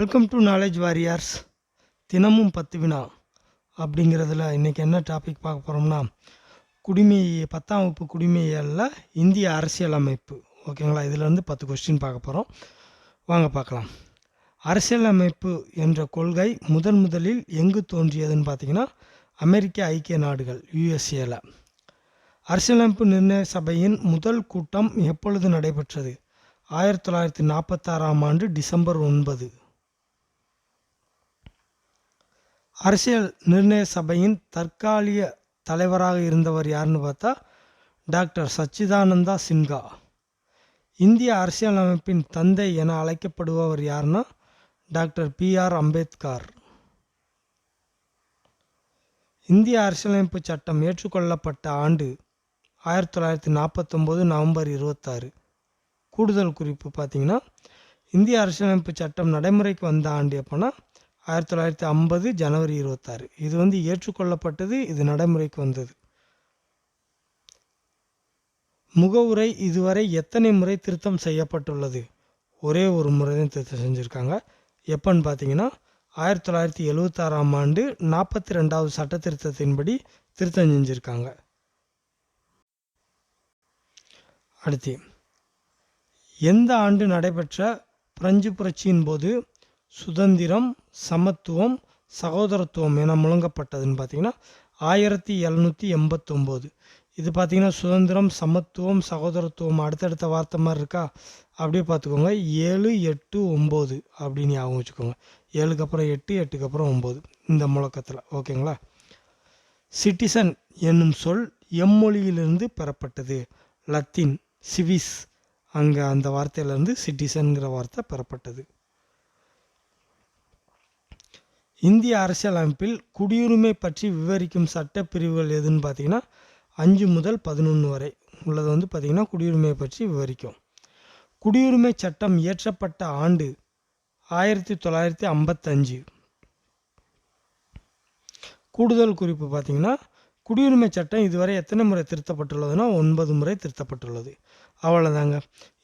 Welcome to knowledge warriors தினமும் பத்து வினா அப்படிங்கிறதுல இன்றைக்கி என்ன டாபிக் பார்க்க போகிறோம்னா குடிமை பத்தாம் வகுப்பு குடிமையல்ல இந்திய அரசியலமைப்பு ஓகேங்களா இதிலேருந்து பத்து கொஸ்டின் பார்க்க போகிறோம் வாங்க பார்க்கலாம். அரசியலமைப்பு என்ற கொள்கை முதன் முதலில் எங்கு தோன்றியதுன்னு பார்த்தீங்கன்னா அமெரிக்க ஐக்கிய நாடுகள் யுஎஸ்ஏல அரசியலமைப்பு நிர்ணய சபையின் முதல் கூட்டம் எப்பொழுது நடைபெற்றது? ஆயிரத்தி தொள்ளாயிரத்தி நாற்பத்தாறாம் ஆண்டு டிசம்பர் ஒன்பது. அரசியல் நிர்ணய சபையின் தற்காலிக தலைவராக இருந்தவர் யாருன்னு பார்த்தா டாக்டர் சச்சிதானந்தா சின்ஹா. இந்திய அரசியலமைப்பின் தந்தை என அழைக்கப்படுபவர் யாருன்னா டாக்டர் பி ஆர் அம்பேத்கர். இந்திய அரசியலமைப்பு சட்டம் ஏற்றுக்கொள்ளப்பட்ட ஆண்டு ஆயிரத்தி தொள்ளாயிரத்தி நாற்பத்தொம்போது நவம்பர் இருபத்தாறு. கூடுதல் குறிப்பு பார்த்தீங்கன்னா இந்திய அரசியலமைப்பு சட்டம் நடைமுறைக்கு வந்த ஆண்டு எப்போனா ஆயிரத்தி தொள்ளாயிரத்தி ஐம்பது ஜனவரி இருபத்தாறு. இது வந்து ஏற்றுக்கொள்ளப்பட்டது இது நடைமுறைக்கு வந்தது. முகவுரை இதுவரை எத்தனை முறை திருத்தம் செய்யப்பட்டுள்ளது? ஒரே ஒரு முறை தான் திருத்தம் செஞ்சுருக்காங்க. எப்போன்னு பார்த்தீங்கன்னா ஆயிரத்தி தொள்ளாயிரத்தி எழுவத்தாறாம் ஆண்டு நாற்பத்தி ரெண்டாவது சட்ட திருத்தத்தின்படி திருத்தம் செஞ்சுருக்காங்க. அடுத்து எந்த ஆண்டு நடைபெற்ற பிரெஞ்சு புரட்சியின் போது சுதந்திரம் சமத்துவம் சகோதரத்துவம் என முழங்கப்பட்டதுன்னு பார்த்தீங்கன்னா ஆயிரத்தி எழுநூற்றி எண்பத்தொம்போது. இது பார்த்தீங்கன்னா சுதந்திரம் சமத்துவம் சகோதரத்துவம் அடுத்தடுத்த வார்த்தை மாதிரி இருக்கா? அப்படியே பார்த்துக்கோங்க. ஏழு எட்டு ஒம்பது அப்படின்னு ஞாபகம் வச்சுக்கோங்க. ஏழுக்கு அப்புறம் எட்டு எட்டுக்கு அப்புறம் ஒம்பது. இந்த முழக்கத்தில். ஓகேங்களா? சிட்டிசன் என்னும் சொல் எம்மொழியிலிருந்து பெறப்பட்டது. லத்தீன் சிவிஸ். அங்கே அந்த வார்த்தையிலேருந்து சிட்டிசன்கிற வார்த்தை பெறப்பட்டது. இந்திய அரசியலமைப்பில் குடியுரிமை பற்றி விவரிக்கும் சட்ட பிரிவுகள் எதுன்னு பார்த்தீங்கன்னா அஞ்சு முதல் பதினொன்று வரை உள்ளது வந்து பார்த்திங்கன்னா குடியுரிமை பற்றி விவரிக்கும். குடியுரிமை சட்டம் இயற்றப்பட்ட ஆண்டு ஆயிரத்தி தொள்ளாயிரத்தி ஐம்பத்தஞ்சு. கூடுதல் குறிப்பு பார்த்தீங்கன்னா குடியுரிமை சட்டம் இதுவரை எத்தனை முறை திருத்தப்பட்டுள்ளதுன்னா ஒன்பது முறை திருத்தப்பட்டுள்ளது. அவ்வளோதாங்க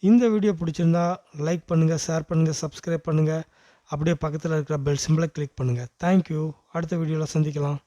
இந்த வீடியோ பிடிச்சிருந்தா லைக் பண்ணுங்கள் ஷேர் பண்ணுங்கள் சப்ஸ்கிரைப் பண்ணுங்கள் அப்படியே பக்கத்தில் இருக்கிற பெல் சிம்பிளை கிளிக் பண்ணுங்கள் தேங்க்யூ அடுத்த வீடியோவில் சந்திக்கலாம்.